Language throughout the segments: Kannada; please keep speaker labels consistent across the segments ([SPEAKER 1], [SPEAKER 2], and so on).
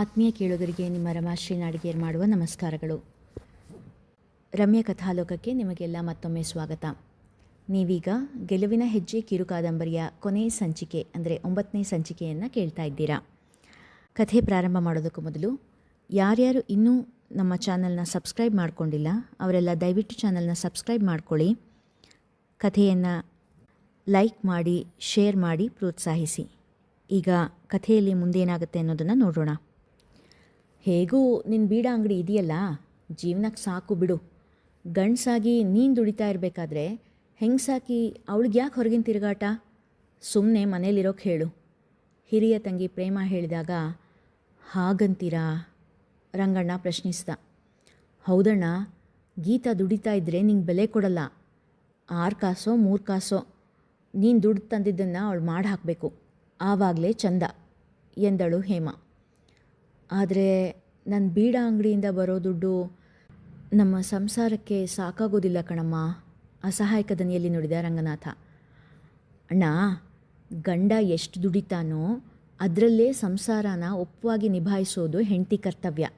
[SPEAKER 1] ಆತ್ಮೀಯ ಕೇಳುಗರಿಗೆ ನಿಮ್ಮ ರಮಾಶ್ರೀ ನಾಡಿಗೇರ್ ಮಾಡುವ ನಮಸ್ಕಾರಗಳು. ರಮ್ಯ ಕಥಾಲೋಕಕ್ಕೆ ನಿಮಗೆಲ್ಲ ಮತ್ತೊಮ್ಮೆ ಸ್ವಾಗತ. ನೀವೀಗ ಗೆಲುವಿನ ಹೆಜ್ಜೆ ಕಿರುಕಾದಂಬರಿಯ ಕೊನೆಯ ಸಂಚಿಕೆ, ಅಂದರೆ ಒಂಬತ್ತನೇ ಸಂಚಿಕೆಯನ್ನು ಕೇಳ್ತಾ ಇದ್ದೀರಾ. ಕಥೆ ಪ್ರಾರಂಭ ಮಾಡೋದಕ್ಕೂ ಮೊದಲು ಯಾರ್ಯಾರು ಇನ್ನೂ ನಮ್ಮ ಚಾನಲ್ನ ಸಬ್ಸ್ಕ್ರೈಬ್ ಮಾಡಿಕೊಂಡಿಲ್ಲ, ಅವರೆಲ್ಲ ದಯವಿಟ್ಟು ಚಾನಲ್ನ ಸಬ್ಸ್ಕ್ರೈಬ್ ಮಾಡ್ಕೊಳ್ಳಿ. ಕಥೆಯನ್ನು ಲೈಕ್ ಮಾಡಿ, ಶೇರ್ ಮಾಡಿ, ಪ್ರೋತ್ಸಾಹಿಸಿ. ಈಗ ಕಥೆಯಲ್ಲಿ ಮುಂದೇನಾಗುತ್ತೆ ಅನ್ನೋದನ್ನು ನೋಡೋಣ. ಹೇಗೂ ನಿನ್ನ ಬೀಡ ಅಂಗಡಿ ಇದೆಯಲ್ಲ? ಜೀವನಕ್ಕೆ ಸಾಕು ಬಿಡು. ಗಂಡಸಾಗಿ ನೀನು ದುಡಿತಾ ಇರಬೇಕಾದ್ರೆ ಹೆಂಗಸಾಕಿ ಅವಳಿಗೆ ಯಾಕೆ ಹೊರಗಿನ ತಿರುಗಾಟ? ಸುಮ್ಮನೆ ಮನೇಲಿರೋಕೆ ಹೇಳು. ಹಿರಿಯ ತಂಗಿ ಪ್ರೇಮ ಹೇಳಿದಾಗ, ಹಾಗಂತೀರಾ? ರಂಗಣ್ಣ ಪ್ರಶ್ನಿಸ್ದ. ಹೌದಣ್ಣ, ಗೀತಾ ದುಡಿತಾ ಇದ್ದರೆ ನಿಂಗೆ ಬೆಲೆ ಕೊಡಲ್ಲ. ಆರು ಕಾಸೋ, ಮೂರು ಕಾಸೋ. ನೀನು ದುಡ್ಡು ತಂದಿದ್ದನ್ನು ಅವಳು ಮಾಡಿ ಹಾಕಬೇಕು ಆವಾಗಲೇ ಚಂದ. ಎಂದಳು ಹೇಮ. ಆದರೆ ನನ್ನ ಬೀಡ ಅಂಗಡಿಯಿಂದ ಬರೋ ದುಡ್ಡು ನಮ್ಮ ಸಂಸಾರಕ್ಕೆ ಸಾಕಾಗೋದಿಲ್ಲ ಕಣಮ್ಮ. ಅಸಹಾಯಕ ದನಿಯಲ್ಲಿ ನುಡಿದ ರಂಗನಾಥ. ಅಣ್ಣ, ಗಂಡ ಎಷ್ಟು ದುಡಿತಾನೋ ಅದರಲ್ಲೇ ಸಂಸಾರನ ಒಪ್ಪವಾಗಿ ನಿಭಾಯಿಸೋದು ಹೆಂಡತಿ ಕರ್ತವ್ಯ.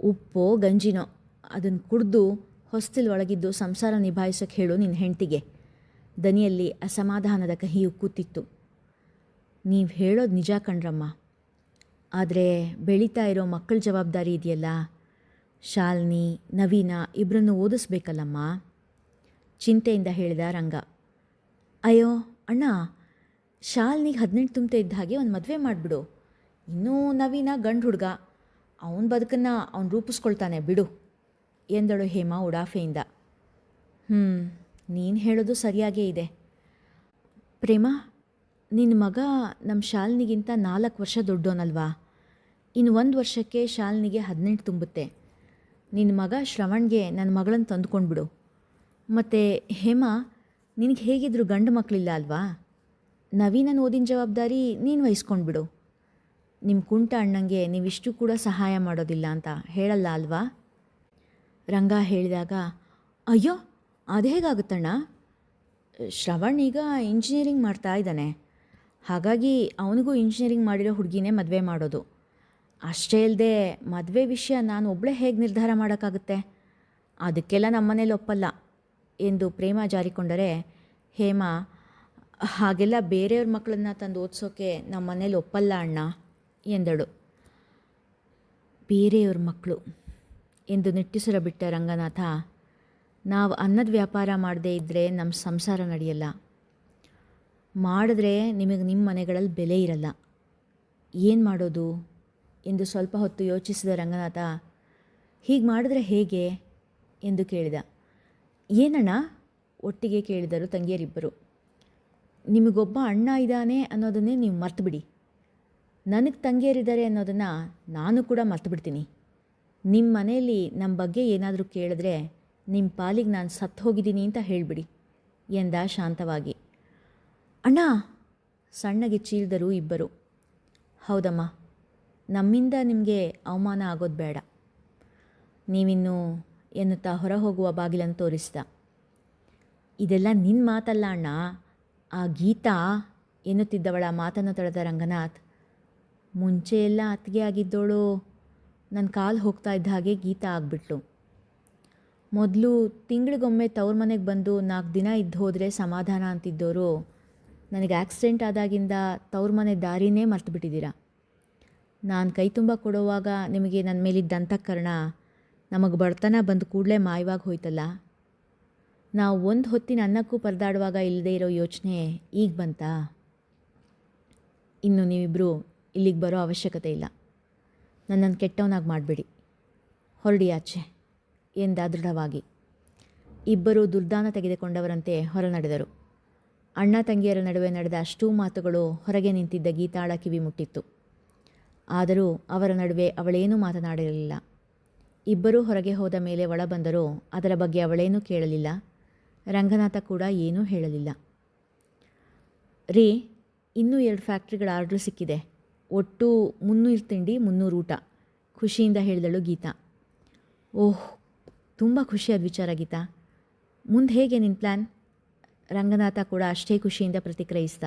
[SPEAKER 1] ಉಪ್ಪೋ, ಗಂಜಿನೋ ಅದನ್ನು ಕುಡಿದು ಹೊಸ್ತಿಲ್ ಒಳಗಿದ್ದು ಸಂಸಾರ ನಿಭಾಯಿಸೋಕ್ಕೆ ಹೇಳು ನಿನ್ನ ಹೆಂಡತಿಗೆ. ದನಿಯಲ್ಲಿ ಅಸಮಾಧಾನದ ಕಹಿಯು ಕೂತಿತ್ತು. ನೀವು ಹೇಳೋದು ನಿಜ ಕಣ್ರಮ್ಮ. ಆದರೆ ಬೆಳೀತಾ ಇರೋ ಮಕ್ಕಳ ಜವಾಬ್ದಾರಿ ಇದೆಯಲ್ಲ? ಶಾಲಿನಿ, ನವೀನ ಇಬ್ಬರನ್ನು ಓದಿಸ್ಬೇಕಲ್ಲಮ್ಮ? ಚಿಂತೆಯಿಂದ ಹೇಳಿದ ರಂಗ. ಅಯ್ಯೋ, ಅಣ್ಣ ಶಾಲಿನಿಗೆ ಹದಿನೆಂಟು ತುಂಬತೆ ಇದ್ದ ಹಾಗೆ ಒಂದು ಮದುವೆ ಮಾಡಿಬಿಡು. ಇನ್ನೂ ನವೀನ ಗಂಡು ಹುಡುಗ. ಅವನ ಬದುಕನ್ನು ಅವನು ರೂಪಿಸ್ಕೊಳ್ತಾನೆ, ಬಿಡು, ಎಂದಳು ಹೇಮಾ ಉಡಾಫೆಯಿಂದ. ಹ್ಞೂ ನೀನು ಹೇಳೋದು ಸರಿಯಾಗೇ ಇದೆ. ಪ್ರೇಮ ನಿನ್ನ ಮಗ ನಮ್ಮ ಶಾಲಿನಿಗಿಂತ ನಾಲ್ಕು ವರ್ಷ ದೊಡ್ಡೋನಲ್ವಾ? ಇನ್ನು ಒಂದು ವರ್ಷಕ್ಕೆ ಶಾಲಿನಿಗೆ ಹದಿನೆಂಟು ತುಂಬುತ್ತೆ. ನಿನ್ನ ಮಗ ಶ್ರವಣ್ಗೆ ನನ್ನ ಮಗಳನ್ನು ತಂದುಕೊಂಡ್ಬಿಡು ಮತ್ತು ಹೇಮಾ, ನಿನಗೆ ಹೇಗಿದ್ರು ಗಂಡು ಮಕ್ಕಳಿಲ್ಲ ಅಲ್ವಾ? ನವೀನನ ಓದಿನ ಜವಾಬ್ದಾರಿ ನೀನು ವಹಿಸ್ಕೊಂಡ್ಬಿಡು ನಿಮ್ಮ ಕುಂಟ ಅಣ್ಣಂಗೆ ನೀವಿಷ್ಟು ಕೂಡ ಸಹಾಯ ಮಾಡೋದಿಲ್ಲ ಅಂತ ಹೇಳಲ್ಲ ಅಲ್ವಾ? ರಂಗ ಹೇಳಿದಾಗ, ಅಯ್ಯೋ, ಅದು ಹೇಗಾಗುತ್ತಣ್ಣ? ಶ್ರವಣ್ ಈಗ ಇಂಜಿನಿಯರಿಂಗ್ ಮಾಡ್ತಾ ಇದ್ದಾನೆ. ಹಾಗಾಗಿ ಅವನಿಗೂ ಇಂಜಿನಿಯರಿಂಗ್ ಮಾಡಿರೋ ಹುಡುಗಿನೇ ಮದುವೆ ಮಾಡೋದು. ಅಷ್ಟೇ ಇಲ್ಲದೆ ಮದುವೆ ವಿಷಯ ನಾನು ಒಬ್ಬಳೇ ಹೇಗೆ ನಿರ್ಧಾರ ಮಾಡೋಕ್ಕಾಗುತ್ತೆ? ಅದಕ್ಕೆಲ್ಲ ನಮ್ಮನೇಲಿ ಒಪ್ಪಲ್ಲ ಎಂದು ಪ್ರೇಮ ಜಾರಿಕೊಂಡರೆ ಹೇಮಾ, ಹಾಗೆಲ್ಲ ಬೇರೆಯವ್ರ ಮಕ್ಕಳನ್ನ ತಂದು ಓದಿಸೋಕೆ ನಮ್ಮ ಮನೇಲಿ ಒಪ್ಪಲ್ಲ ಅಣ್ಣ, ಎಂದಳು. ಬೇರೆಯವ್ರ ಮಕ್ಕಳು ಎಂದು ನಿಟ್ಟುಸಿರ ಬಿಟ್ಟ ರಂಗನಾಥ, ನಾವು ಅನ್ನದ ವ್ಯಾಪಾರ ಮಾಡದೇ ಇದ್ದರೆ ನಮ್ಮ ಸಂಸಾರ ನಡೆಯಲ್ಲ. ಮಾಡಿದ್ರೆ ನಿಮಗೆ ನಿಮ್ಮ ಮನೆಗಳಲ್ಲಿ ಬೆಲೆ ಇರಲ್ಲ. ಏನು ಮಾಡೋದು? ಎಂದು ಸ್ವಲ್ಪ ಹೊತ್ತು ಯೋಚಿಸಿದ ರಂಗನಾಥ, ಹೀಗೆ ಮಾಡಿದ್ರೆ ಹೇಗೆ ಎಂದು ಕೇಳಿದ. ಏನಣ್ಣ? ಒಟ್ಟಿಗೆ ಕೇಳಿದರು ತಂಗಿಯರಿಬ್ಬರು. ನಿಮಗೊಬ್ಬ ಅಣ್ಣ ಇದ್ದಾನೆ ಅನ್ನೋದನ್ನೇ ನೀವು ಮರ್ತುಬಿಡಿ. ನನಗೆ ತಂಗಿಯರಿದ್ದಾರೆ ಅನ್ನೋದನ್ನು ನಾನು ಕೂಡ ಮರ್ತುಬಿಡ್ತೀನಿ. ನಿಮ್ಮ ಮನೆಯಲ್ಲಿ ನಮ್ಮ ಬಗ್ಗೆ ಏನಾದರೂ ಕೇಳಿದ್ರೆ ನಿಮ್ಮ ಪಾಲಿಗೆ ನಾನು ಸತ್ತು ಹೋಗಿದ್ದೀನಿ ಅಂತ ಹೇಳಿಬಿಡಿ ಎಂದ ಶಾಂತವಾಗಿ. ಅಣ್ಣ! ಸಣ್ಣಗೆ ಚೀಲ್ದರು ಇಬ್ಬರು. ಹೌದಮ್ಮ. ನಮ್ಮಿಂದ ನಿಮಗೆ ಅವಮಾನ ಆಗೋದು ಬೇಡ. ನೀವಿನ್ನು ಎನ್ನುತ್ತಾ ಹೊರ ಹೋಗುವ ಬಾಗಿಲನ್ನು ತೋರಿಸಿದ. ಇದೆಲ್ಲ ನಿನ್ನ ಮಾತಲ್ಲ ಅಣ್ಣ. ಆ ಗೀತಾ ಎನ್ನುತ್ತಿದ್ದವಳ ಮಾತನ್ನು ತಡೆದ ರಂಗನಾಥ್, ಮುಂಚೆ ಎಲ್ಲ ಅತ್ತಿಗೆ ಆಗಿದ್ದೋಳು. ನನ್ನ ಕಾಲು ಹೋಗ್ತಾ ಇದ್ದ ಹಾಗೆ ಗೀತಾ ಆಗಿಬಿಟ್ಲು. ಮೊದಲು ತಿಂಗಳಿಗೊಮ್ಮೆ ತವ್ರ ಮನೆಗೆ ಬಂದು ನಾಲ್ಕು ದಿನ ಇದ್ದು ಹೋದರೆ ಸಮಾಧಾನ ಅಂತಿದ್ದವರು ನನಗೆ ಆಕ್ಸಿಡೆಂಟ್ ಆದಾಗಿಂದ ತವ್ರ ಮನೆ ದಾರಿನೇ ಮರ್ತು ಬಿಟ್ಟಿದ್ದೀರಾ ನಾನು ಕೈ ತುಂಬ ಕೊಡುವಾಗ ನಿಮಗೆ ನನ್ನ ಮೇಲಿದ್ದ ಅಂತಃಕರಣ ನಮಗೆ ಬಡತನ ಬಂದು ಕೂಡಲೇ ಮಾಯವಾಗಿ ಹೋಯ್ತಲ್ಲ? ನಾವು ಒಂದು ಹೊತ್ತಿನ ಅನ್ನಕ್ಕೂ ಪರದಾಡುವಾಗ ಇಲ್ಲದೇ ಇರೋ ಯೋಚನೆ ಈಗ ಬಂತಾ? ಇನ್ನು ನೀವಿಬ್ಬರು ಇಲ್ಲಿಗೆ ಬರೋ ಅವಶ್ಯಕತೆ ಇಲ್ಲ. ನನ್ನನ್ನು ಕೆಟ್ಟವನಾಗಿ ಮಾಡಬೇಡಿ. ಹೊರಡಿ ಆಚೆ. ಎಂದ ದೃಢವಾಗಿ. ಇಬ್ಬರು ದುರ್ದಾನ ತೆಗೆದುಕೊಂಡವರಂತೆ ಹೊರ ನಡೆದರು ಅಣ್ಣ ತಂಗಿಯರ ನಡುವೆ ನಡೆದ ಅಷ್ಟೂ ಮಾತುಗಳು ಹೊರಗೆ ನಿಂತಿದ್ದ ಗೀತಾಳ ಕಿವಿ ಮುಟ್ಟಿತ್ತು ಆದರೂ ಅವರ ನಡುವೆ ಅವಳೇನೂ ಮಾತನಾಡಿರಲಿಲ್ಲ ಇಬ್ಬರೂ ಹೊರಗೆ ಹೋದ ಮೇಲೆ ಒಳ ಬಂದರೂ ಅದರ ಬಗ್ಗೆ ಅವಳೇನೂ ಕೇಳಲಿಲ್ಲ. ರಂಗನಾಥ ಕೂಡ ಏನೂ ಹೇಳಲಿಲ್ಲ. ರೀ, ಇನ್ನೂ ಎರಡು ಫ್ಯಾಕ್ಟ್ರಿಗಳ ಆರ್ಡ್ರ್ ಸಿಕ್ಕಿದೆ. ಒಟ್ಟು ಮುನ್ನೂರು ತಿಂಡಿ, ಮುನ್ನೂರು ಊಟ, ಖುಷಿಯಿಂದ ಹೇಳಿದಳು ಗೀತಾ. ಓಹ್, ತುಂಬ ಖುಷಿಯಾದ ವಿಚಾರ ಗೀತಾ. ಮುಂದೆ ಹೇಗೆ ನಿನ್ನ ಪ್ಲ್ಯಾನ್ ರಂಗನಾಥ ಕೂಡ ಅಷ್ಟೇ ಖುಷಿಯಿಂದ ಪ್ರತಿಕ್ರಿಯಿಸ್ದ.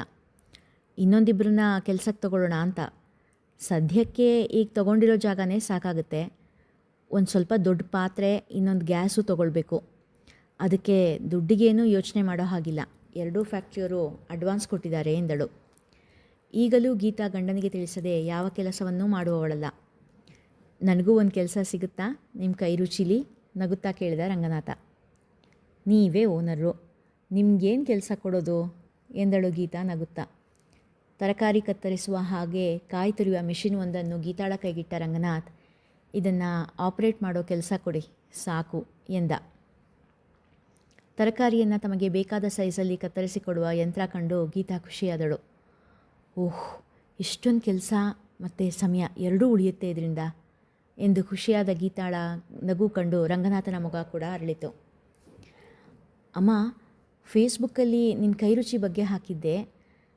[SPEAKER 1] ಇನ್ನೊಂದಿಬ್ಬರನ್ನ ಕೆಲಸಕ್ಕೆ ತಗೊಳ್ಳೋಣ ಅಂತ. ಸದ್ಯಕ್ಕೆ ಈಗ ತೊಗೊಂಡಿರೋ ಜಾಗನೇ ಸಾಕಾಗುತ್ತೆ. ಒಂದು ಸ್ವಲ್ಪ ದೊಡ್ಡ ಪಾತ್ರೆ, ಇನ್ನೊಂದು ಗ್ಯಾಸು ತೊಗೊಳ್ಬೇಕು. ಅದಕ್ಕೆ ದುಡ್ಡಿಗೇನು ಯೋಚನೆ ಮಾಡೋ ಹಾಗಿಲ್ಲ. ಎರಡೂ ಫ್ಯಾಕ್ಟ್ರಿಯವರು ಅಡ್ವಾನ್ಸ್ ಕೊಟ್ಟಿದ್ದಾರೆ ಎಂದಳು. ಈಗಲೂ ಗೀತಾ ಗಂಡನಿಗೆ ತಿಳಿಸದೆ ಯಾವ ಕೆಲಸವನ್ನೂ ಮಾಡುವವಳಲ್ಲ. ನನಗೂ ಒಂದು ಕೆಲಸ ಸಿಗುತ್ತಾ? ನಿಮ್ಮ ಕೈ ರುಚಿಲಿ? ನಗುತ್ತಾ ಕೇಳಿದ ರಂಗನಾಥ. ನೀವೇ ಓನರು ನಿಮ್ಗೇನು ಕೆಲಸ ಕೊಡೋದು? ಎಂದಳು ಗೀತಾ ನಗುತ್ತಾ. ತರಕಾರಿ ಕತ್ತರಿಸುವ ಹಾಗೆ ಕಾಯಿ ತುರಿಯುವ ಮಿಷಿನ್ ಒಂದನ್ನು ಗೀತಾಳ ಕೈಗಿಟ್ಟ ರಂಗನಾಥ್, ಇದನ್ನು ಆಪರೇಟ್ ಮಾಡೋ ಕೆಲಸ ಕೊಡಿ, ಸಾಕು ಎಂದ. ತರಕಾರಿಯನ್ನು ತಮಗೆ ಬೇಕಾದ ಸೈಜಲ್ಲಿ ಕತ್ತರಿಸಿಕೊಡುವ ಯಂತ್ರ ಕಂಡು ಗೀತಾ ಖುಷಿಯಾದಳು. ಓಹ್, ಇಷ್ಟೊಂದು ಕೆಲಸ ಮತ್ತು ಸಮಯ ಎರಡೂ ಉಳಿಯುತ್ತೆ ಇದರಿಂದ ಎಂದು ಖುಷಿಯಾದ ಗೀತಾಳ ನಗು ಕಂಡು ರಂಗನಾಥನ ಮುಖ ಕೂಡ ಅರಳಿತು. ಅಮ್ಮ ಫೇಸ್ಬುಕ್ಕಲ್ಲಿ ನಿನ್ನ ಕೈರುಚಿ ಬಗ್ಗೆ ಹಾಕಿದ್ದೆ.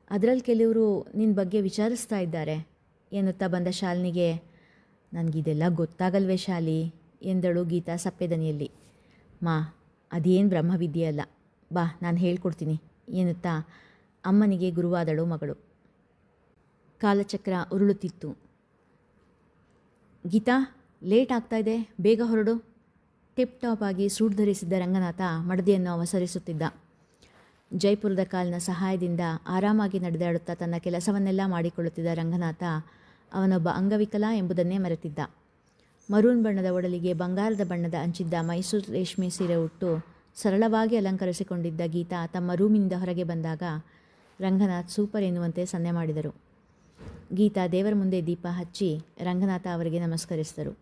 [SPEAKER 1] ಅದರಲ್ಲಿ ಕೆಲವರು ನಿನ್ನ ಬಗ್ಗೆ ವಿಚಾರಿಸ್ತಾ ಇದ್ದಾರೆ ಎನ್ನುತ್ತಾ ಬಂದ ಶಾಲಿನಿಗೆ, ನನಗಿದೆಲ್ಲ ಗೊತ್ತಾಗಲ್ವೇ ಶಾಲಿ, ಎಂದಳು ಗೀತಾ ಸಪ್ಪೆದನಿಯಲ್ಲಿ. ಮಾ, ಅದೇನು ಬ್ರಹ್ಮವಿದ್ಯೆ ಅಲ್ಲ. ಬಾ, ನಾನು ಹೇಳ್ಕೊಡ್ತೀನಿ, ಎನ್ನುತ್ತಾ ಅಮ್ಮನಿಗೆ ಗುರುವಾದಳು ಮಗಳು. ಕಾಲಚಕ್ರ ಉರುಳುತ್ತಿತ್ತು. ಗೀತಾ, ಲೇಟ್ ಆಗ್ತಾ ಇದೆ, ಬೇಗ ಹೊರಡು. ಟಿಪ್ ಟಾಪ್ ಆಗಿ ಸೂಟ್ ಧರಿಸಿದ್ದ ರಂಗನಾಥ ಮಡದಿಯನ್ನು ಅವಸರಿಸುತ್ತಿದ್ದ. ಜೈಪುರದ ಕಾಲಿನ ಸಹಾಯದಿಂದ ಆರಾಮಾಗಿ ನಡೆದಾಡುತ್ತಾ ತನ್ನ ಕೆಲಸವನ್ನೆಲ್ಲ ಮಾಡಿಕೊಳ್ಳುತ್ತಿದ್ದ ರಂಗನಾಥ ಅವನೊಬ್ಬ ಅಂಗವಿಕಲ ಎಂಬುದನ್ನೇ ಮರೆತಿದ್ದ. ಮರೂನ್ ಬಣ್ಣದ ಒಡಲಿಗೆ ಬಂಗಾರದ ಬಣ್ಣದ ಅಂಚಿದ್ದ ಮೈಸೂರು ರೇಷ್ಮೆ ಸೀರೆ ಉಟ್ಟು ಸರಳವಾಗಿ ಅಲಂಕರಿಸಿಕೊಂಡಿದ್ದ ಗೀತಾ ತಮ್ಮ ರೂಮಿನಿಂದ ಹೊರಗೆ ಬಂದಾಗ ರಂಗನಾಥ್ ಸೂಪರ್ ಎನ್ನುವಂತೆ ಸನ್ನೆ ಮಾಡಿದರು. ಗೀತಾ ದೇವರ ಮುಂದೆ ದೀಪ ಹಚ್ಚಿ ರಂಗನಾಥ ಅವರಿಗೆ ನಮಸ್ಕರಿಸಿದರು.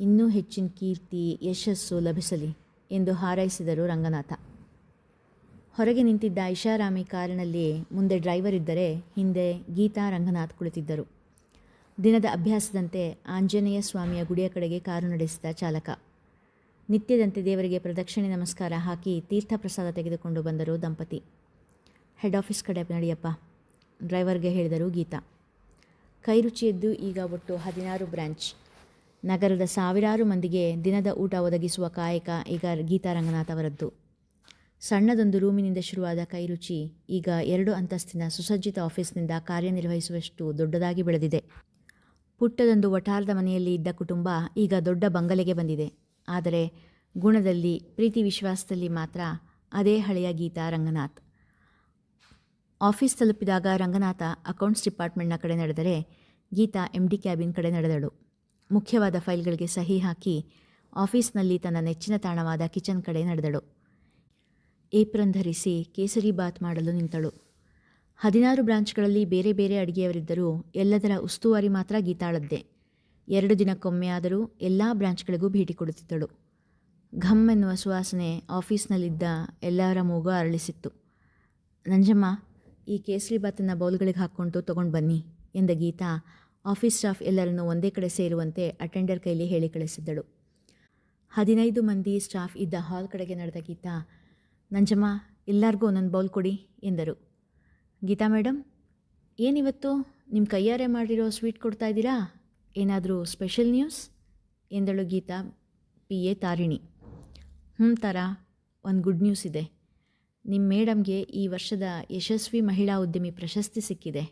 [SPEAKER 1] ಇನ್ನೂ ಹೆಚ್ಚಿನ ಕೀರ್ತಿ, ಯಶಸ್ಸು ಲಭಿಸಲಿ ಎಂದು ಹಾರೈಸಿದರು ರಂಗನಾಥ. ಹೊರಗೆ ನಿಂತಿದ್ದ ಐಷಾರಾಮಿ ಕಾರಿನಲ್ಲಿ ಮುಂದೆ ಡ್ರೈವರ್ ಇದ್ದರೆ ಹಿಂದೆ ಗೀತಾ ರಂಗನಾಥ್ ಕುಳಿತಿದ್ದರು. ದಿನದ ಅಭ್ಯಾಸದಂತೆ ಆಂಜನೇಯ ಸ್ವಾಮಿಯ ಗುಡಿಯ ಕಡೆಗೆ ಕಾರು ನಡೆಸಿದ ಚಾಲಕ. ನಿತ್ಯದಂತೆ ದೇವರಿಗೆ ಪ್ರದಕ್ಷಿಣೆ ನಮಸ್ಕಾರ ಹಾಕಿ ತೀರ್ಥ ಪ್ರಸಾದ ತೆಗೆದುಕೊಂಡು ಬಂದರು ದಂಪತಿ. ಹೆಡ್ ಆಫೀಸ್ ಕಡೆ ನಡೆಯಪ್ಪ, ಡ್ರೈವರ್ಗೆ ಹೇಳಿದರು ಗೀತಾ. ಕೈರುಚಿಯದ್ದು ಈಗ ಒಟ್ಟು ಹದಿನಾರು ಬ್ರಾಂಚ್. ನಗರದ ಸಾವಿರಾರು ಮಂದಿಗೆ ದಿನದ ಊಟ ಒದಗಿಸುವ ಕಾಯಕ ಈಗ ಗೀತಾ ರಂಗನಾಥ್ ಅವರದ್ದು. ಸಣ್ಣದೊಂದು ರೂಮಿನಿಂದ ಶುರುವಾದ ಕೈರುಚಿ ಈಗ ಎರಡು ಅಂತಸ್ತಿನ ಸುಸಜ್ಜಿತ ಆಫೀಸ್ನಿಂದ ಕಾರ್ಯನಿರ್ವಹಿಸುವಷ್ಟು ದೊಡ್ಡದಾಗಿ ಬೆಳೆದಿದೆ. ಪುಟ್ಟದೊಂದು ವಠಾರದ ಮನೆಯಲ್ಲಿ ಇದ್ದ ಕುಟುಂಬ ಈಗ ದೊಡ್ಡ ಬಂಗಲೆಗೆ ಬಂದಿದೆ. ಆದರೆ ಗುಣದಲ್ಲಿ, ಪ್ರೀತಿ ವಿಶ್ವಾಸದಲ್ಲಿ ಮಾತ್ರ ಅದೇ ಹಳೆಯ ಗೀತಾ ರಂಗನಾಥ್. ಆಫೀಸ್ ತಲುಪಿದಾಗ ರಂಗನಾಥ ಅಕೌಂಟ್ಸ್ ಡಿಪಾರ್ಟ್ಮೆಂಟ್ನ ಕಡೆ ನಡೆದರೆ ಗೀತಾ ಎಂ ಡಿ ಕ್ಯಾಬಿನ್ ಕಡೆ ನಡೆದಳು. ಮುಖ್ಯವಾದ ಫೈಲ್ಗಳಿಗೆ ಸಹಿ ಹಾಕಿ ಆಫೀಸ್ನಲ್ಲಿ ತನ್ನ ನೆಚ್ಚಿನ ತಾಣವಾದ ಕಿಚನ್ ಕಡೆ ನಡೆದಳು. ಏಪ್ರನ್ ಧರಿಸಿ ಕೇಸರಿ ಬಾತ್ ಮಾಡಲು ನಿಂತಳು. ಹದಿನಾರು ಬ್ರಾಂಚ್ಗಳಲ್ಲಿ ಬೇರೆ ಬೇರೆ ಅಡುಗೆಯವರಿದ್ದರೂ ಎಲ್ಲದರ ಉಸ್ತುವಾರಿ ಮಾತ್ರ ಗೀತಾಳದ್ದೆ. ಎರಡು ದಿನಕ್ಕೊಮ್ಮೆ ಆದರೂ ಎಲ್ಲ ಬ್ರಾಂಚ್ಗಳಿಗೂ ಭೇಟಿ ಕೊಡುತ್ತಿದ್ದಳು. ಘಮ್ ಎನ್ನುವ ಸುವಾಸನೆ ಆಫೀಸ್ನಲ್ಲಿದ್ದ ಎಲ್ಲರ ಮೂಗು ಅರಳಿಸಿತ್ತು. ನಂಜಮ್ಮ, ಈ ಕೇಸರಿ ಬಾತನ್ನು ಬೌಲ್ಗಳಿಗೆ ಹಾಕ್ಕೊಂಡು ತೊಗೊಂಡು ಬನ್ನಿ ಎಂದ ಗೀತಾ ಆಫೀಸ್ ಸ್ಟಾಫ್ ಎಲ್ಲರನ್ನೂ ಒಂದೇ ಕಡೆ ಸೇರುವಂತೆ ಅಟೆಂಡರ್ ಕೈಲಿ ಹೇಳಿ ಕಳಿಸಿದ್ದಳು. ಹದಿನೈದು ಮಂದಿ ಸ್ಟಾಫ್ ಇದ್ದ ಹಾಲ್ ಕಡೆಗೆ ನಡೆದ ಗೀತಾ ನಂಜಮ್ಮ, ಎಲ್ಲರಿಗೂ ಒಂದೊಂದು ಬೌಲ್ ಕೊಡಿ ಎಂದರು. ಗೀತಾ ಮೇಡಮ್ ಏನಿವತ್ತು ನಿಮ್ಮ ಕೈಯಾರೆ ಮಾಡಿರೋ ಸ್ವೀಟ್ ಕೊಡ್ತಾ ಇದ್ದೀರಾ? ಏನಾದರೂ ಸ್ಪೆಷಲ್ ನ್ಯೂಸ್? ಎಂದಳು ಗೀತಾ ಪಿ. ಎ. ತಾರಿಣಿ. ಹ್ಞೂ ಥರ ಒಂದು ಗುಡ್ ನ್ಯೂಸ್ ಇದೆ. ನಿಮ್ಮ ಮೇಡಮ್ಗೆ ಈ ವರ್ಷದ ಯಶಸ್ವಿ ಮಹಿಳಾ ಉದ್ಯಮಿ ಪ್ರಶಸ್ತಿ ಸಿಕ್ಕಿದೆ.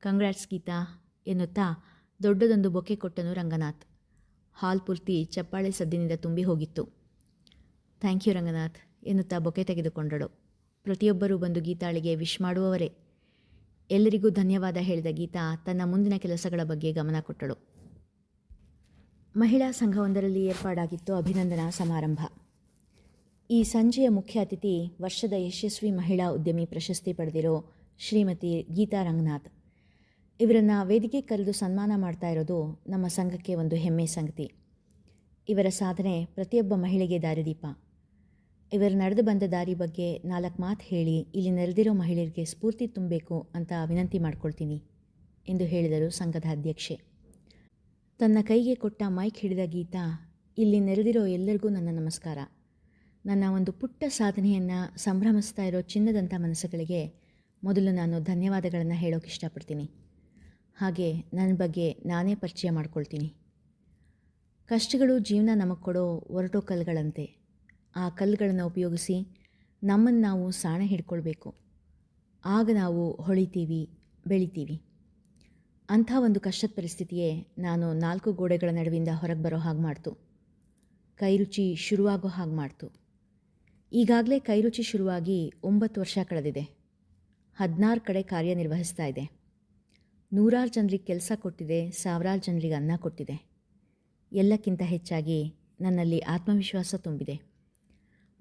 [SPEAKER 1] ಕಂಗ್ರಾಟ್ಸ್ ಗೀತಾ ಎನ್ನುತ್ತಾ ದೊಡ್ಡದೊಂದು ಬೊಕ್ಕೆ ಕೊಟ್ಟನು ರಂಗನಾಥ್. ಹಾಲ್ ಪೂರ್ತಿ ಚಪ್ಪಾಳೆ ಸದ್ದಿನಿಂದ ತುಂಬಿ ಹೋಗಿತ್ತು. Thank you Ranganath. ಎನ್ನುತ್ತಾ ಬೊಕೆ ತೆಗೆದುಕೊಂಡಳು. ಪ್ರತಿಯೊಬ್ಬರೂ ಬಂದು ಗೀತಾಳಿಗೆ ವಿಶ್ ಮಾಡುವವರೇ. ಎಲ್ಲರಿಗೂ ಧನ್ಯವಾದ ಹೇಳಿದ ಗೀತಾ ತನ್ನ ಮುಂದಿನ ಕೆಲಸಗಳ ಬಗ್ಗೆ ಗಮನ ಕೊಟ್ಟಳು. ಮಹಿಳಾ ಸಂಘವೊಂದರಲ್ಲಿ ಏರ್ಪಾಡಾಗಿತ್ತು ಅಭಿನಂದನಾ ಸಮಾರಂಭ. ಈ ಸಂಜೆಯ ಮುಖ್ಯ ಅತಿಥಿ ವರ್ಷದ ಯಶಸ್ವಿ ಮಹಿಳಾ ಉದ್ಯಮಿ ಪ್ರಶಸ್ತಿ ಪಡೆದಿರೋ ಶ್ರೀಮತಿ ಗೀತಾ ರಂಗನಾಥ್. ಇವರನ್ನು ವೇದಿಕೆ ಕರೆದು ಸನ್ಮಾನ ಮಾಡ್ತಾ ಇರೋದು ನಮ್ಮ ಸಂಘಕ್ಕೆ ಒಂದು ಹೆಮ್ಮೆ ಸಂಗತಿ. ಇವರ ಸಾಧನೆ ಪ್ರತಿಯೊಬ್ಬ ಮಹಿಳೆಗೆ ದಾರಿದೀಪ. ಇವರು ನಡೆದು ಬಂದ ದಾರಿ ಬಗ್ಗೆ ನಾಲ್ಕು ಮಾತು ಹೇಳಿ ಇಲ್ಲಿ ನೆರೆದಿರೋ ಮಹಿಳೆಯರಿಗೆ ಸ್ಫೂರ್ತಿ ತುಂಬಬೇಕು ಅಂತ ವಿನಂತಿ ಮಾಡ್ಕೊಳ್ತೀನಿ ಎಂದು ಹೇಳಿದರು ಸಂಘದ ಅಧ್ಯಕ್ಷೆ. ತನ್ನ ಕೈಗೆ ಕೊಟ್ಟ ಮೈಕ್ ಹಿಡಿದ ಗೀತಾ, ಇಲ್ಲಿ ನೆರೆದಿರೋ ಎಲ್ಲರಿಗೂ ನನ್ನ ನಮಸ್ಕಾರ. ನನ್ನ ಒಂದು ಪುಟ್ಟ ಸಾಧನೆಯನ್ನು ಸಂಭ್ರಮಿಸ್ತಾ ಇರೋ ಚಿನ್ನದಂಥ ಮನಸ್ಸುಗಳಿಗೆ ಮೊದಲು ನಾನು ಧನ್ಯವಾದಗಳನ್ನು ಹೇಳೋಕೆ ಇಷ್ಟಪಡ್ತೀನಿ. ಹಾಗೆ ನನ್ನ ಬಗ್ಗೆ ನಾನೇ ಪರಿಚಯ ಮಾಡ್ಕೊಳ್ತೀನಿ. ಕಷ್ಟಗಳು ಜೀವನ ನಮಗೆ ಕೊಡೋ ಒರಟೋ ಕಲ್ಲುಗಳಂತೆ ಆ ಕಲ್ಲುಗಳನ್ನು ಉಪಯೋಗಿಸಿ ನಮ್ಮನ್ನು ನಾವು ಸಾಣ ಹಿಡ್ಕೊಳ್ಬೇಕು. ಆಗ ನಾವು ಹೊಳಿತೀವಿ, ಬೆಳಿತೀವಿ. ಅಂಥ ಒಂದು ಕಷ್ಟದ ಪರಿಸ್ಥಿತಿಯೇ ನಾನು ನಾಲ್ಕು ಗೋಡೆಗಳ ನಡುವಿಂದ ಹೊರಗೆ ಬರೋ ಹಾಗೆ ಮಾಡ್ತು. ಕೈರುಚಿ ಶುರುವಾಗೋ ಹಾಗೆ ಮಾಡ್ತು. ಈಗಾಗಲೇ ಕೈರುಚಿ ಶುರುವಾಗಿ ಒಂಬತ್ತು ವರ್ಷ ಕಳೆದಿದೆ. ಹದಿನಾರು ಕಡೆ ಕಾರ್ಯನಿರ್ವಹಿಸ್ತಾ ಇದೆ. ನೂರಾರು ಜನರಿಗೆ ಕೆಲಸ ಕೊಟ್ಟಿದೆ, ಸಾವಿರಾರು ಜನರಿಗೆ ಅನ್ನ ಕೊಟ್ಟಿದೆ. ಎಲ್ಲಕ್ಕಿಂತ ಹೆಚ್ಚಾಗಿ ನನ್ನಲ್ಲಿ ಆತ್ಮವಿಶ್ವಾಸ ತುಂಬಿದೆ.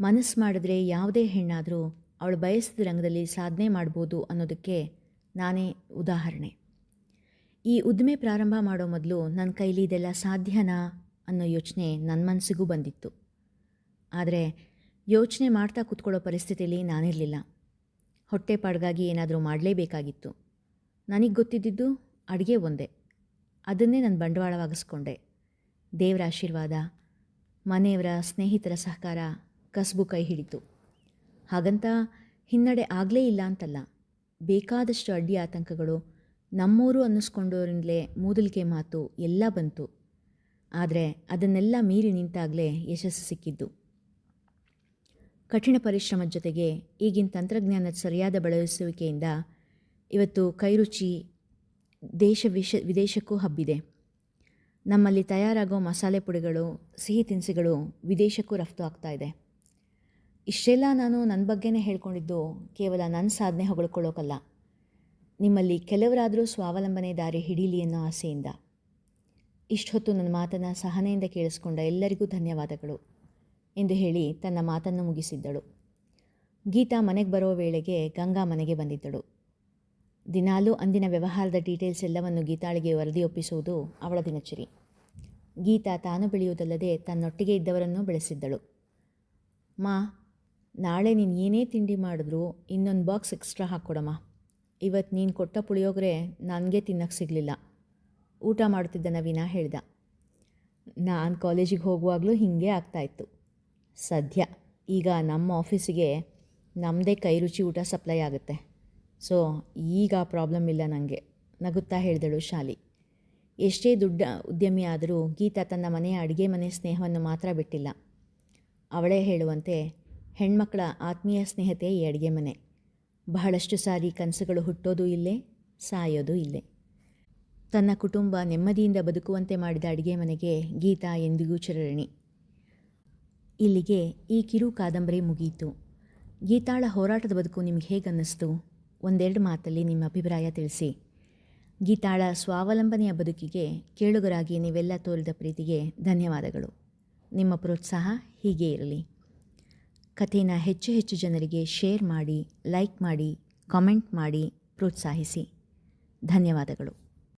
[SPEAKER 1] ಮನಸ್ಸು ಮಾಡಿದ್ರೆ ಯಾವುದೇ ಹೆಣ್ಣಾದರೂ ಅವಳು ಬಯಸಿದ ರಂಗದಲ್ಲಿ ಸಾಧನೆ ಮಾಡ್ಬೋದು ಅನ್ನೋದಕ್ಕೆ ನಾನೇ ಉದಾಹರಣೆ. ಈ ಉದ್ದಿಮೆ ಪ್ರಾರಂಭ ಮಾಡೋ ಮೊದಲು ನನ್ನ ಕೈಲಿ ಇದೆಲ್ಲ ಸಾಧ್ಯನಾ ಅನ್ನೋ ಯೋಚನೆ ನನ್ನ ಮನಸ್ಸಿಗೂ ಬಂದಿತ್ತು. ಆದರೆ ಯೋಚನೆ ಮಾಡ್ತಾ ಕೂತ್ಕೊಳ್ಳೋ ಪರಿಸ್ಥಿತಿಯಲ್ಲಿ ನಾನಿರಲಿಲ್ಲ. ಹೊಟ್ಟೆಪಾಡ್ಗಾಗಿ ಏನಾದರೂ ಮಾಡಲೇಬೇಕಾಗಿತ್ತು. ನನಗೆ ಗೊತ್ತಿದ್ದಿದ್ದು ಅಡುಗೆ ಒಂದೇ. ಅದನ್ನೇ ನಾನು ಬಂಡವಾಳವಾಗಿಸ್ಕೊಂಡೆ. ದೇವರ ಆಶೀರ್ವಾದ, ಮನೆಯವರ ಸ್ನೇಹಿತರ ಸಹಕಾರ ಕಸಬು ಕೈ ಹಿಡಿತು. ಹಾಗಂತ ಹಿನ್ನಡೆ ಆಗಲೇ ಇಲ್ಲ ಅಂತಲ್ಲ. ಬೇಕಾದಷ್ಟು ಅಡ್ಡಿ ಆತಂಕಗಳು ನಮ್ಮೂರು ಅನ್ನಿಸ್ಕೊಂಡೋರಿಂದಲೇ ಮೂದಲಿಕೆ ಮಾತು ಎಲ್ಲ ಬಂತು. ಆದರೆ ಅದನ್ನೆಲ್ಲ ಮೀರಿ ನಿಂತಾಗಲೇ ಯಶಸ್ಸು ಸಿಕ್ಕಿದ್ದು. ಕಠಿಣ ಪರಿಶ್ರಮದ ಜೊತೆಗೆ ಈಗಿನ ತಂತ್ರಜ್ಞಾನದ ಸರಿಯಾದ ಬಳಸುವಿಕೆಯಿಂದ ಇವತ್ತು ಕೈರುಚಿ ದೇಶ ವಿಶ, ವಿದೇಶಕ್ಕೂ ಹಬ್ಬಿದೆ. ನಮ್ಮಲ್ಲಿ ತಯಾರಾಗೋ ಮಸಾಲೆ ಪುಡಿಗಳು, ಸಿಹಿ ತಿನಿಸುಗಳು ವಿದೇಶಕ್ಕೂ ರಫ್ತು ಆಗ್ತಾ ಇದೆ. ಇಷ್ಟೆಲ್ಲ ನಾನು ನನ್ನ ಬಗ್ಗೆನೇ ಹೇಳ್ಕೊಂಡಿದ್ದು ಕೇವಲ ನನ್ನ ಸಾಧನೆ ಹೊಗಳ್ಕೊಳ್ಳೋಕಲ್ಲ. ನಿಮ್ಮಲ್ಲಿ ಕೆಲವರಾದರೂ ಸ್ವಾವಲಂಬನೆ ದಾರಿ ಹಿಡೀಲಿ ಅನ್ನೋ ಆಸೆಯಿಂದ. ಇಷ್ಟೊತ್ತು ನನ್ನ ಮಾತನ್ನು ಸಹನೆಯಿಂದ ಕೇಳಿಸ್ಕೊಂಡ ಎಲ್ಲರಿಗೂ ಧನ್ಯವಾದಗಳು ಎಂದು ಹೇಳಿ ತನ್ನ ಮಾತನ್ನು ಮುಗಿಸಿದ್ದಳು. ಗೀತಾ ಮನೆಗೆ ಬರೋ ವೇಳೆಗೆ ಗಂಗಾ ಮನೆಗೆ ಬಂದಿದ್ದಳು. ದಿನಾಲೂ ಅಂದಿನ ವ್ಯವಹಾರದ ಡೀಟೇಲ್ಸ್ ಎಲ್ಲವನ್ನು ಗೀತಾಳಿಗೆ ವರದಿ ಒಪ್ಪಿಸುವುದು ಅವಳ ದಿನಚರಿ. ಗೀತಾ ತಾನು ಬೆಳೆಯುವುದಲ್ಲದೆ ತನ್ನೊಟ್ಟಿಗೆ ಇದ್ದವರನ್ನೂ ಬೆಳೆಸಿದ್ದಳು. ಮಾ ನಾಳೆ ನೀನು ಏನೇ ತಿಂಡಿ ಮಾಡಿದ್ರು ಇನ್ನೊಂದು ಬಾಕ್ಸ್ ಎಕ್ಸ್ಟ್ರಾ ಹಾಕ್ಕೊಡಮ್ಮ. ಇವತ್ತು ನೀನು ಕೊಟ್ಟ ಪುಳಿಯೋಗರೆ ನನಗೆ ತಿನ್ನಕ್ಕೆ ಸಿಗಲಿಲ್ಲ. ಊಟ ಮಾಡ್ತಿದ್ದ ನವೀನ ಹೇಳ್ದ. ನಾನು ಕಾಲೇಜಿಗೆ ಹೋಗುವಾಗಲೂ ಹೀಗೆ ಆಗ್ತಾಯಿತ್ತು ಸದ್ಯ ಈಗ ನಮ್ಮ ಆಫೀಸಿಗೆ ನಮ್ಮದೇ ಕೈ ರುಚಿ ಊಟ ಸಪ್ಲೈ ಆಗುತ್ತೆ. ಸೊ ಈಗ ಪ್ರಾಬ್ಲಮ್ ಇಲ್ಲ ನನಗೆ ನಗುತ್ತಾ ಹೇಳಿದಳು ಶಾಲಿ. ಎಷ್ಟೇ ದುಡ್ಡ ಉದ್ಯಮಿ ಆದರೂ ಗೀತಾ ತನ್ನ ಮನೆಯ ಅಡುಗೆ ಮನೆ ಸ್ನೇಹವನ್ನು ಮಾತ್ರ ಬಿಟ್ಟಿಲ್ಲ. ಅವಳೇ ಹೇಳುವಂತೆ ಹೆಣ್ಮಕ್ಕಳ ಆತ್ಮೀಯ ಸ್ನೇಹತೆ ಈ ಅಡುಗೆ ಮನೆ. ಬಹಳಷ್ಟು ಸಾರಿ ಕನಸುಗಳು ಹುಟ್ಟೋದು ಇಲ್ಲೇ, ಸಾಯೋದು ಇಲ್ಲೇ. ತನ್ನ ಕುಟುಂಬ ನೆಮ್ಮದಿಯಿಂದ ಬದುಕುವಂತೆ ಮಾಡಿದ ಅಡುಗೆ ಮನೆಗೆ ಗೀತಾ ಎಂದಿಗೂ ಚರಣಿ ಇಲ್ಲಿಗೆ ಈ ಕಿರು ಕಾದಂಬರಿ ಮುಗಿಯಿತು ಗೀತಾಳ ಹೋರಾಟದ ಬದುಕು ನಿಮಗೆ ಹೇಗೆ ಅನ್ನಿಸ್ತು ಒಂದೆರಡು ಮಾತಲ್ಲಿ ನಿಮ್ಮ ಅಭಿಪ್ರಾಯ ತಿಳಿಸಿ. ಗೀತಾಳ ಸ್ವಾವಲಂಬನೆಯ ಬದುಕಿಗೆ ಕೇಳುಗರಾಗಿ ನೀವೆಲ್ಲ ತೋರಿದ ಪ್ರೀತಿಗೆ ಧನ್ಯವಾದಗಳು. ನಿಮ್ಮ ಪ್ರೋತ್ಸಾಹ ಹೀಗೆ ಇರಲಿ. ಕಥೆನ ಹೆಚ್ಚು ಹೆಚ್ಚು ಜನರಿಗೆ ಶೇರ್ ಮಾಡಿ ಲೈಕ್ ಮಾಡಿ ಕಾಮೆಂಟ್ ಮಾಡಿ ಪ್ರೋತ್ಸಾಹಿಸಿ. ಧನ್ಯವಾದಗಳು.